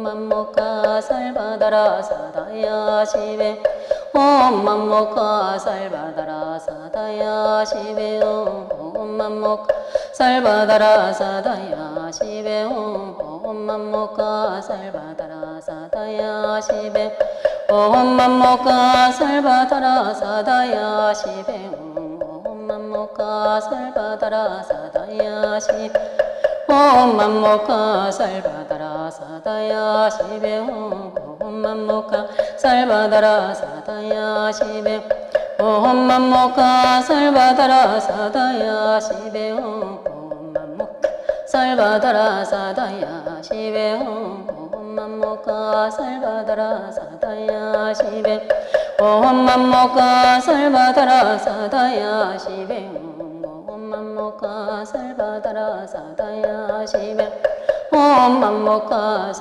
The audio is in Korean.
옴맘모카 살바다라 사다야 시베. 시베. 옴 맘모카 살바다라 사다야 시베. 옴 맘모카 살바다라 사다야 시베. 옴 맘모카 살바다라 사다야 시베. 옴 맘모카 살바다라 사다야 시베 옴맘모카 살바다라 사다야 시베 옴맘모카 살바다라 사다야 시베 옴맘모카 살바다라 사다야 시베 옴맘모카 살바다라 사다야 시베 옴맘모카 살바다라 사다야 시베 옴맘모카 살바다라 사다야 시베 옴 맘모카 살바다라 사다야 시베 옴맘모카 살